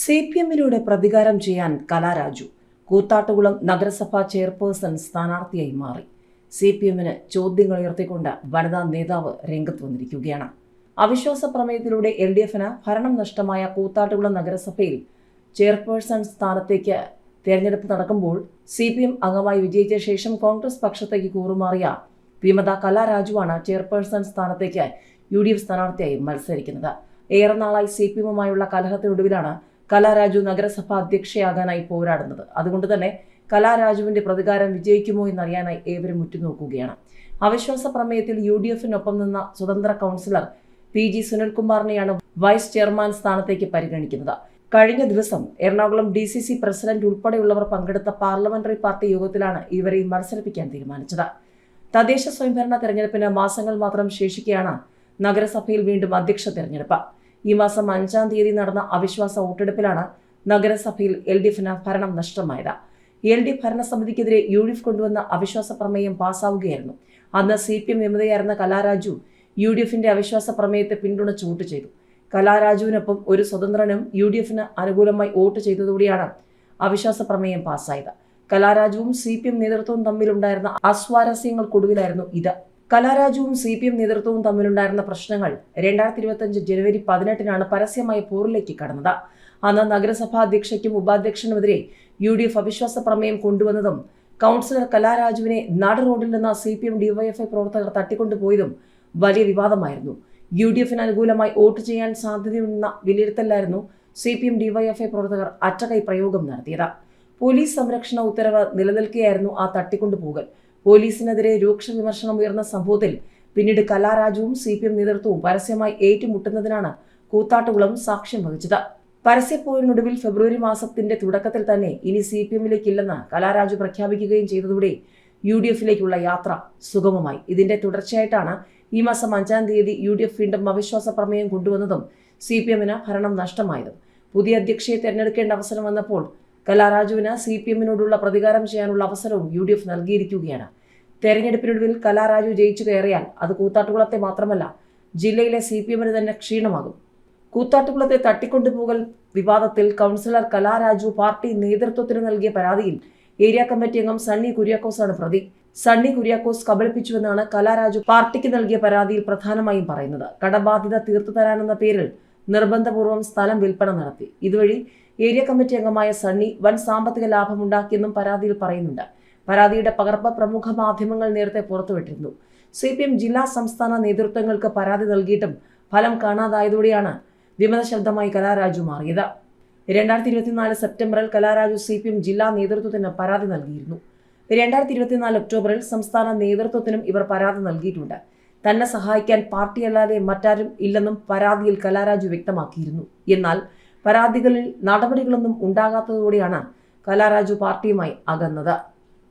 C P എമ്മിലൂടെ പ്രതികാരം ചെയ്യാൻ കലാരാജു കൂത്താട്ടുകുളം നഗരസഭാ ചെയർപേഴ്സൺ സ്ഥാനാർത്ഥിയായി മാറി. സി പി എമ്മിന് ചോദ്യങ്ങൾ ഉയർത്തിക്കൊണ്ട് വനിതാ നേതാവ് രംഗത്ത് വന്നിരിക്കുകയാണ്. അവിശ്വാസ പ്രമേയത്തിലൂടെ എൽ ഡി എഫിന് ഭരണം നഷ്ടമായ കൂത്താട്ടുകുളം നഗരസഭയിൽ ചെയർപേഴ്സൺ സ്ഥാനത്തേക്ക് തെരഞ്ഞെടുപ്പ് നടക്കുമ്പോൾ സി പി എം അംഗമായി വിജയിച്ച ശേഷം കോൺഗ്രസ് പക്ഷത്തേക്ക് കൂറുമാറിയ വിമത കലാരാജുവാണ് ചെയർപേഴ്സൺ സ്ഥാനത്തേക്ക് യു ഡി എഫ് സ്ഥാനാർത്ഥിയായി മത്സരിക്കുന്നത്. ഏറെ നാളായി സി പി എമ്മുമായുള്ള കലഹത്തിനൊടുവിലാണ് കലാരാജു നഗരസഭ അധ്യക്ഷയാകാനായി പോരാടുന്നത്. അതുകൊണ്ട് തന്നെ കലാരാജുവിന്റെ പ്രതികാരം വിജയിക്കുമോ എന്നറിയാനായി ഏവരും ഉറ്റുനോക്കുകയാണ്. അവിശ്വാസ പ്രമേയത്തിൽ യു ഡി എഫിനൊപ്പം നിന്ന സ്വതന്ത്ര കൗൺസിലർ പി ജി സുനിൽകുമാറിനെയാണ് വൈസ് ചെയർമാൻ സ്ഥാനത്തേക്ക് പരിഗണിക്കുന്നത്. കഴിഞ്ഞ ദിവസം Ernakulam D C C president ഉൾപ്പെടെയുള്ളവർ പങ്കെടുത്ത പാർലമെന്ററി പാർട്ടി യോഗത്തിലാണ് ഇവരെ മത്സരിപ്പിക്കാൻ തീരുമാനിച്ചത്. തദ്ദേശ സ്വയംഭരണ തെരഞ്ഞെടുപ്പിന് മാസങ്ങൾ മാത്രം ശേഷിക്കെയാണ് നഗരസഭയിൽ വീണ്ടും അധ്യക്ഷ തെരഞ്ഞെടുപ്പ്. ഈ മാസം അഞ്ചാം തീയതി നടന്ന അവിശ്വാസ വോട്ടെടുപ്പിലാണ് നഗരസഭയിൽ എൽ ഡി എഫിന് ഭരണം നഷ്ടമായത്. എൽ ഡി ഭരണസമിതിക്കെതിരെ യു ഡി എഫ് കൊണ്ടുവന്ന അവിശ്വാസ പ്രമേയം പാസ്സാവുകയായിരുന്നു. അന്ന് സി പി എം വിമതയായിരുന്ന കലാരാജു യു ഡി എഫിന്റെ അവിശ്വാസ പ്രമേയത്തെ പിന്തുണച്ച് വോട്ട് ചെയ്തു. കലാരാജുവിനൊപ്പം ഒരു സ്വതന്ത്രനും യു ഡി എഫിന് അനുകൂലമായി വോട്ട് ചെയ്തതോടെയാണ് അവിശ്വാസ പ്രമേയം പാസ്സായത്. കലാരാജുവും സി പി എം നേതൃത്വവും തമ്മിലുണ്ടായിരുന്ന അസ്വാരസ്യങ്ങൾക്കൊടുവിലായിരുന്നു ഇത്. കലാരാജുവും സി പി എം നേതൃത്വവും തമ്മിലുണ്ടായിരുന്ന പ്രശ്നങ്ങൾ രണ്ടായിരത്തി ഇരുപത്തിയഞ്ച് ജനുവരി പതിനെട്ടിനാണ് പരസ്യമായ പോറിലേക്ക് കടന്നത്. അന്ന് നഗരസഭാ അധ്യക്ഷയ്ക്കും ഉപാധ്യക്ഷനുമെതിരെ യു ഡി എഫ് അവിശ്വാസ പ്രമേയം കൊണ്ടുവന്നതും കൗൺസിലർ കലാരാജുവിനെ നാട് റോഡിൽ നിന്ന് സി പി എം ഡിവൈഎഫ്ഐ പ്രവർത്തകർ തട്ടിക്കൊണ്ടുപോയതും വലിയ വിവാദമായിരുന്നു. യു ഡി എഫിന് അനുകൂലമായി വോട്ട് ചെയ്യാൻ സാധ്യതയുണ്ടെന്ന വിലയിരുത്തലായിരുന്നു സി പി എം ഡിവൈഎഫ്ഐ പ്രവർത്തകർ അറ്റകൈ പ്രയോഗം നടത്തിയത്. പോലീസ് സംരക്ഷണ ഉത്തരവ് നിലനിൽക്കെയായിരുന്നു ആ തട്ടിക്കൊണ്ടുപോകൽ. പോലീസിനെതിരെ രൂക്ഷ വിമർശനം ഉയർന്ന സംഭവത്തിൽ പിന്നീട് കലാരാജുവും സി പി എം നേതൃത്വവും പരസ്യമായി ഏറ്റുമുട്ടുന്നതിനാണ് കൂത്താട്ടുകുളം സാക്ഷ്യം വഹിച്ചത്. പരസ്യപ്പോരിനൊടുവിൽ ഫെബ്രുവരി മാസത്തിന്റെ തുടക്കത്തിൽ തന്നെ ഇനി സി പി എമ്മിലേക്കില്ലെന്ന് കലാരാജു പ്രഖ്യാപിക്കുകയും ചെയ്തതോടെ യു ഡി എഫിലേക്കുള്ള യാത്ര സുഗമമായി. ഇതിന്റെ തുടർച്ചയായിട്ടാണ് ഈ മാസം അഞ്ചാം തീയതി യു ഡി എഫ് വീണ്ടും അവിശ്വാസ പ്രമേയം കൊണ്ടുവന്നതും സി പി എമ്മിന് ഭരണം നഷ്ടമായതും. പുതിയ അധ്യക്ഷയെ തെരഞ്ഞെടുക്കേണ്ട അവസരം വന്നപ്പോൾ കലാരാജുവിന് സി പി എമ്മിനോടുള്ള പ്രതികാരം ചെയ്യാനുള്ള അവസരവും യു ഡി എഫ് നൽകിയിരിക്കുകയാണ്. തെരഞ്ഞെടുപ്പിനൊടുവിൽ കലാരാജു ജയിച്ചു കയറിയാൽ അത് കൂത്താട്ടുകുളത്തെ മാത്രമല്ല ജില്ലയിലെ സി പി എമ്മിന് തന്നെ ക്ഷീണമാകും. കൂത്താട്ടുകുളത്തെ തട്ടിക്കൊണ്ടുപോകൽ വിവാദത്തിൽ കൗൺസിലർ കലാരാജു പാർട്ടി നേതൃത്വത്തിന് നൽകിയ പരാതിയിൽ ഏരിയ കമ്മിറ്റി അംഗം സണ്ണി കുര്യാക്കോസാണ് പ്രതി. സണ്ണി കുര്യാക്കോസ് കബളിപ്പിച്ചുവെന്നാണ് കലാരാജു പാർട്ടിക്ക് നൽകിയ പരാതിയിൽ പ്രധാനമായും പറയുന്നത്. കടബാധ്യത തീർത്തു തരാനെന്ന പേരിൽ നിർബന്ധപൂർവം സ്ഥലം വിൽപ്പന നടത്തി. ഇതുവഴി ഏരിയ കമ്മിറ്റി അംഗമായ സണ്ണി വൻ സാമ്പത്തിക ലാഭമുണ്ടാക്കിയെന്നും പരാതിയിൽ പറയുന്നുണ്ട്. പരാതിയുടെ പകർപ്പ് പ്രമുഖ മാധ്യമങ്ങൾ നേരത്തെ പുറത്തുവിട്ടിരുന്നു. സി പി എം ജില്ലാ സംസ്ഥാന നേതൃത്വങ്ങൾക്ക് പരാതി നൽകിയിട്ടും ഫലം കാണാതായതോടെയാണ് വിമത ശബ്ദമായി കലാരാജു മാറിയത്. രണ്ടായിരത്തി ഇരുപത്തിനാല് സെപ്റ്റംബറിൽ കലാരാജു സി പി എം ജില്ലാ നേതൃത്വത്തിന് പരാതി നൽകിയിരുന്നു. രണ്ടായിരത്തി ഇരുപത്തിനാല് ഒക്ടോബറിൽ സംസ്ഥാന നേതൃത്വത്തിനും ഇവർ പരാതി നൽകിയിട്ടുണ്ട്. തന്നെ സഹായിക്കാൻ പാർട്ടിയല്ലാതെ മറ്റാരും ഇല്ലെന്നും പരാതിയിൽ കലാരാജു വ്യക്തമാക്കിയിരുന്നു. എന്നാൽ പരാതികളിൽ നടപടികളൊന്നും ഉണ്ടാകാത്തതോടെയാണ് കലാരാജു പാർട്ടിയുമായി അകന്നത്.